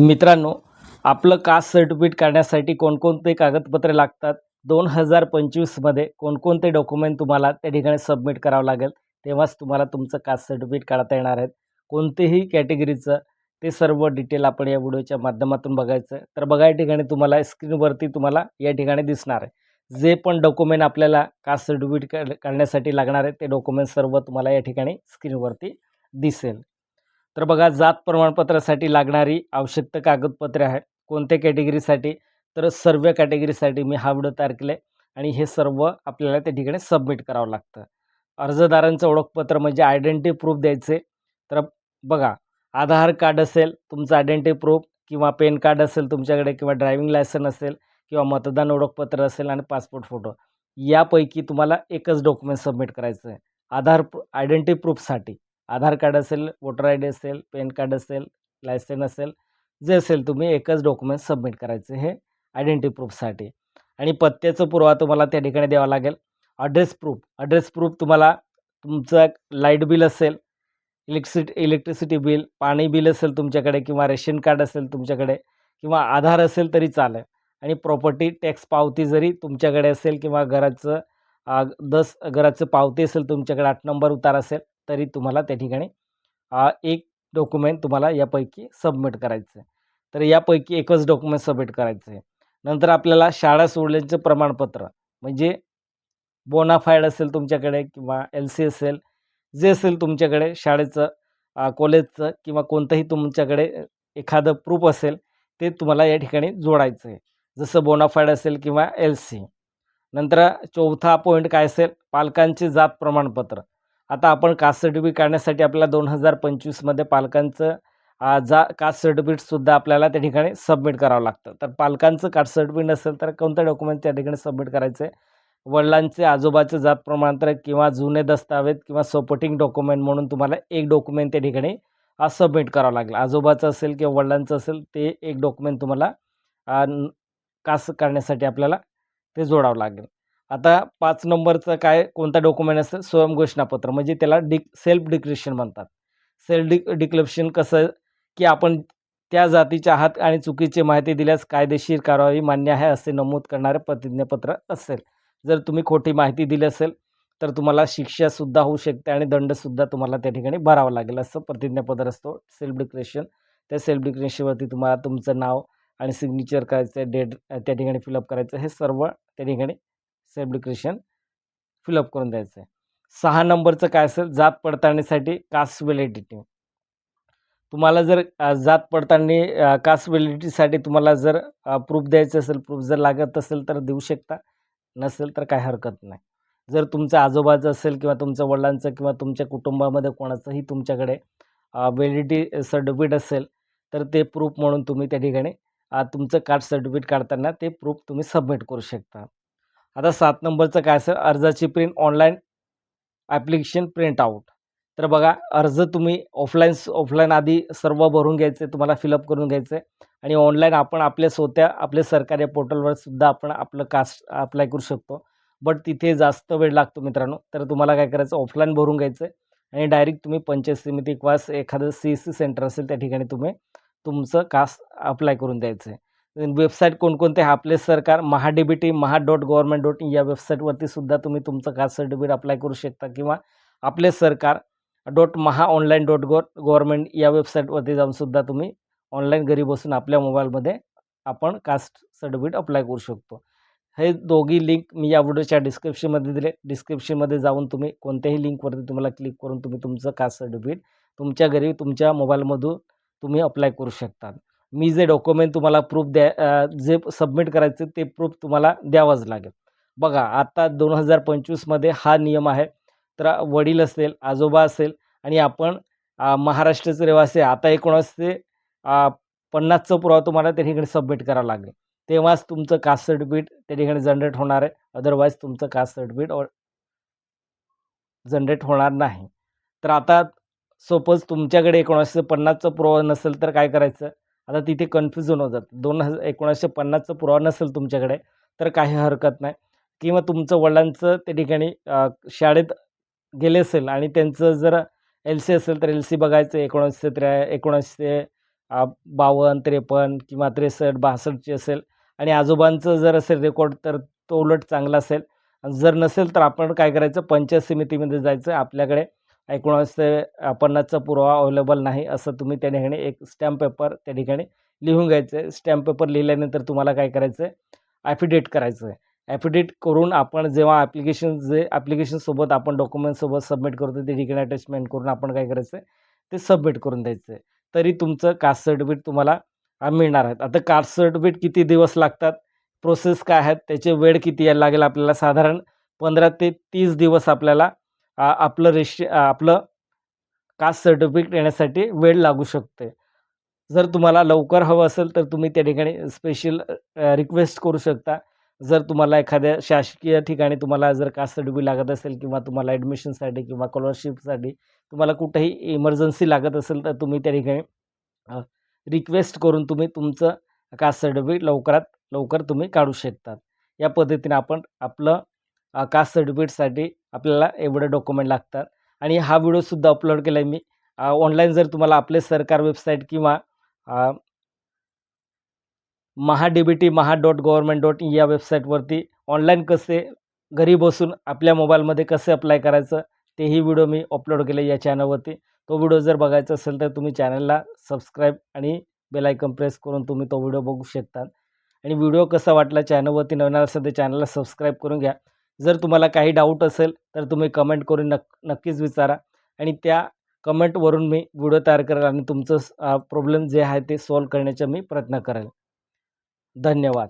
मित्रांनो आपलं caste certificate काढण्यासाठी कोणकोणते कागदपत्रे लागतात? दोन हजार पंचवीसमध्ये कोणकोणते डॉक्युमेंट तुम्हाला त्या ठिकाणी सबमिट करावं लागेल? तेव्हाच तुम्हाला तुमचं कास्ट सर्टिफिकेट काढता येणार आहेत कोणतेही कॅटेगरीचं ते सर्व डिटेल आपण या व्हिडिओच्या माध्यमातून बघायचं तर बघा या ठिकाणी तुम्हाला स्क्रीनवरती तुम्हाला या ठिकाणी दिसणार आहे. जे पण डॉक्युमेंट आपल्याला कास्ट सर्टिफिकेट काढण्यासाठी लागणार आहे ते डॉक्युमेंट सर्व तुम्हाला या ठिकाणी स्क्रीनवरती दिसेल. तर बघा जात प्रमाणपत्रासाठी लागणारी आवश्यक कागदपत्रे आहेत. कोणत्या कॅटेगरीसाठी? तर सर्व कॅटेगरीसाठी मी हा व्हिडिओ तयार केला आणि हे सर्व आपल्याला त्या ठिकाणी सबमिट करावं लागतं. अर्जदारांचं ओळखपत्र म्हणजे आयडेंटिटी प्रूफ द्यायचे. तर बघा आधार कार्ड असेल तुमचं आयडेंटिटी प्रूफ किंवा पॅन कार्ड असेल तुमच्याकडे किंवा ड्रायव्हिंग लायसन असेल किंवा मतदान ओळखपत्र असेल आणि पासपोर्ट फोटो यापैकी तुम्हाला एकच डॉक्युमेंट सबमिट करायचं आहे. आधार आयडेंटिटी प्रूफसाठी. आधार कार्ड असेल वोटर आय डी असेल पॅन कार्ड असेल लायसन असेल जे असेल तुम्ही एकच डॉक्युमेंट सबमिट करायचे हे आयडेंटिटी प्रूफसाठी. आणि पत्त्याचं पुरावा तुम्हाला त्या ठिकाणी द्यावा लागेल. अड्रेस प्रूफ अड्रेस प्रूफ तुम्हाला तुमचं लाइट बिल असेल इलेक्ट्रिसिटी इलेक्ट्रिसिटी बिल पाणी बिल असेल तुमच्याकडे किंवा रेशन कार्ड असेल तुमच्याकडे किंवा आधार असेल तरी चालेल. आणि प्रॉपर्टी टॅक्स पावती जरी तुमच्याकडे असेल किंवा घराचं दस घराचं पावती असेल तुमच्याकडे आठ नंबर उतार असेल तरी तुम्हाला त्या ठिकाणी एक डॉक्युमेंट तुम्हाला यापैकी सबमिट करायचं आहे तर यापैकी एकच डॉक्युमेंट सबमिट करायचं आहे नंतर आपल्याला शाळा सोडल्याचं प्रमाणपत्र म्हणजे बोनाफाईड असेल तुमच्याकडे किंवा एल सी असेल जे असेल तुमच्याकडे शाळेचं कॉलेजचं किंवा कोणतंही तुमच्याकडे एखादं प्रूफ असेल ते तुम्हाला या ठिकाणी जोडायचं आहे जसं बोनाफाईड असेल किंवा एल सी. नंतर चौथा पॉईंट काय असेल? पालकांचे जात प्रमाणपत्र. आता आपण कास्ट सर्टिफिकेट काढण्यासाठी आपल्याला दोन हजार पंचवीसमध्ये पालकांचं जा कास्ट सर्टिफिकेटसुद्धा आपल्याला त्या ठिकाणी सबमिट करावं लागतं. तर पालकांचं कास्ट सर्टिफिकेट नसेल तर कोणतं डॉक्युमेंट त्या ठिकाणी सबमिट करायचं आहे वडिलांचे आजोबाचे जात प्रमाणपत्र किंवा जुने दस्तावेज किंवा सपोर्टिंग डॉक्युमेंट म्हणून तुम्हाला एक डॉक्युमेंट त्या ठिकाणी सबमिट करावं लागेल. आजोबाचं असेल किंवा वडिलांचं असेल ते एक डॉक्युमेंट तुम्हाला कास्ट काढण्यासाठी आपल्याला ते जोडावं लागेल. आता पाच नंबरचं काय कोणता डॉक्युमेंट असेल स्वयंघोषणापत्र. म्हणजे त्याला डिक सेल्फ डिक्लेरेशन म्हणतात. सेल्फ डिक डिक्लेरेशन कसं की आपण त्या जातीच्या आहात आणि चुकीची माहिती दिल्यास कायदेशीर कारवाई मान्य आहे असे नमूद करणारे प्रतिज्ञापत्र असेल. जर तुम्ही खोटी माहिती दिली असेल तर तुम्हाला शिक्षासुद्धा होऊ शकते आणि दंडसुद्धा तुम्हाला त्या ठिकाणी भरावा लागेल. असं प्रतिज्ञापत्र असतो सेल्फ डिक्लेरेशन त्या सेल्फ डिक्लेरेशनवरती तुम्हाला तुमचं नाव आणि सिग्नेचर करायचं डेट त्या ठिकाणी फिलअप करायचं हे सर्व त्या ठिकाणी सेल्फ डिक्रेशन फिलअप करून द्यायचं आहे. सहा नंबरचं काय असेल? जात पडताळणीसाठी कास्ट व्हॅलिडिटी. तुम्हाला जर जात पडताळणी कास्ट व्हॅलिडिटीसाठी तुम्हाला जर प्रूफ द्यायचं असेल प्रूफ जर लागत असेल तर देऊ शकता. नसेल तर काय हरकत नाही. जर तुमचं आजोबाचं असेल किंवा तुमचं वडिलांचं किंवा तुमच्या कुटुंबामध्ये कोणाचंही तुमच्याकडे व्हॅलिडिटी सर्टिफिकेट असेल तर ते प्रूफ म्हणून तुम्ही त्या ठिकाणी तुमचं कास्ट सर्टिफिकेट काढताना ते प्रूफ तुम्ही सबमिट करू शकता. आता सात नंबरचं काय असेल? अर्जाची print online application print out तर बघा अर्ज तुम्ही ऑफलाईन ऑफलाईन आधी सर्व भरून घ्यायचे तुम्हाला फिलअप करून घ्यायचं. आहे आणि ऑनलाईन आपण आपल्या स्वतः आपल्या सरकारी पोर्टलवर सुद्धा आपण आपलं कास्ट अप्लाय करू शकतो. बट तिथे जास्त वेळ लागतो मित्रांनो. तर तुम्हाला काय करायचं? ऑफलाईन भरून घ्यायचं. आहे आणि डायरेक्ट तुम्ही पंचायत समिती किंवा एखादं सी एस सी सेंटर असेल त्या ठिकाणी तुम्ही तुमचं कास्ट अप्लाय करून द्यायचं. आहे वेबसाईट कोणकोणते आपले सरकार Maha D B T Maha dot government dot in या वेबसाईटवरती सुद्धा तुम्ही तुमचं कास्ट सर्टिफिकेट अप्लाय करू शकता किंवा आपले सरकार dot Maha online dot go government या वेबसाईटवरती जाऊनसुद्धा तुम्ही ऑनलाईन घरी बसून आपल्या मोबाईलमध्ये आपण कास्ट सर्टिफिकेट अप्लाय करू शकतो. हे दोघी लिंक मी या व्हिडिओच्या डिस्क्रिप्शनमध्ये दिले. डिस्क्रिप्शनमध्ये जाऊन तुम्ही कोणत्याही लिंकवरती तुम्हाला क्लिक करून तुम्ही तुमचं कास्ट सर्टिफिकेट तुमच्या घरी तुमच्या मोबाईलमधून तुम्ही अप्लाय करू शकता. मी जे डॉक्युमेंट तुम्हाला प्रूफ द्या जे सबमिट करायचं ते प्रूफ तुम्हाला द्यावंच लागेल. बघा आता दोन हजार पंचवीसमध्ये हा नियम आहे. तर वडील असेल आजोबा असेल आणि आपण महाराष्ट्राचे रहिवासी आता एकोणास ते पन्नासचा पुरावा तुम्हाला त्या ठिकाणी सबमिट करावा लागेल. तेव्हाच तुमचं कास्ट सर्टिफिकेट त्या ठिकाणी जनरेट होणार आहे. अदरवाईज तुमचं कास्ट सर्टिफिकेट जनरेट होणार नाही. तर आता सपोज तुमच्याकडे एकोणीसशे पन्नासचा पुरावा नसेल तर काय करायचं? आता तिथे कन्फ्युजन हो जातं दोन हजार एकोणीसशे पन्नासचा पुरावा नसेल तुमच्याकडे तर काही हरकत नाही. किंवा तुमचं वडिलांचं त्या ठिकाणी शाळेत गेले असेल आणि त्यांचं जर एल सी असेल तर एल सी बघायचं एकोणीसशे त्र्या एकोणीसशे बावन्न त्रेपन्न किंवा त्रेसष्ट बासष्टची असेल आणि आजोबांचं जर असेल रेकॉर्ड तर तो उलट चांगला असेल. आणि जर नसेल तर आपण काय करायचं? पंचायत समितीमध्ये जायचं आपल्याकडे. एकोणावीस ते पन्नासचा पुरावा अवेलेबल नाही असं तुम्ही त्या ठिकाणी एक स्टॅम्प पेपर त्या ठिकाणी लिहून घ्यायचं. आहे स्टॅम्प पेपर लिहिल्यानंतर तुम्हाला काय करायचं आहे ॲफिडेट करायचं आहे ॲफिडेट करून आपण जेव्हा ॲप्लिकेशन जे ॲप्लिकेशनसोबत आपण डॉक्युमेंटसोबत सबमिट करतो ते ठिकाणी अटॅचमेंट करून आपण काय करायचं आहे ते सबमिट करून द्यायचं आहे तरी तुमचं कास्ट सर्टिफिकेट तुम्हाला मिळणार आहेत आता कास्ट सर्टिफिकेट किती दिवस लागतात? प्रोसेस काय आहेत? त्याचे वेळ किती यायला लागेल आपल्याला? साधारण पंधरा ते तीस दिवस आपल्याला आपलं रेशि आपलं कास्ट सर्टिफिकेट येण्यासाठी वेळ लागू शकते. जर तुम्हाला लवकर हवं असेल तर तुम्ही त्या ठिकाणी स्पेशल रिक्वेस्ट करू शकता. जर तुम्हाला एखाद्या शासकीय ठिकाणी तुम्हाला जर कास्ट सर्टिफिकेट लागत असेल किंवा तुम्हाला ॲडमिशनसाठी किंवा स्कॉलरशिपसाठी तुम्हाला कुठेही इमर्जन्सी लागत असेल तर तुम्ही त्या ठिकाणी रिक्वेस्ट करून तुम्ही तुमचं कास्ट सर्टिफिकेट लवकरात लवकर तुम्ही काढू शकतात या पद्धतीने आपण आपलं कास्ट सर्टिफिकेटसाठी आपल्याला एवढं डॉक्युमेंट लागतात. आणि हा व्हिडिओसुद्धा अपलोड केला आहे मी ऑनलाईन जर तुम्हाला आपले सरकार वेबसाईट किंवा Maha D B T Maha dot government dot या वेबसाईटवरती ऑनलाईन कसे घरी बसून आपल्या मोबाईलमध्ये कसे अप्लाय करायचं तेही व्हिडिओ मी अपलोड केले या चॅनलवरती. तो व्हिडिओ जर बघायचा असेल तर तुम्ही चॅनलला सबस्क्राईब आणि बेलायकन प्रेस करून तुम्ही तो व्हिडिओ बघू शकता. आणि व्हिडिओ कसा वाटला चॅनलवरती नवीन असेल तर चॅनलला सबस्क्राईब करून घ्या. जर तुम्हाला काही डाऊट असेल तर तुम्ही कमेंट करून नक् नक्कीच विचारा. आणि त्या कमेंटवरून मी व्हिडिओ तयार करेल आणि तुमचं प्रॉब्लेम जे आहे ते सॉल्व करण्याचा मी प्रयत्न करेल. धन्यवाद.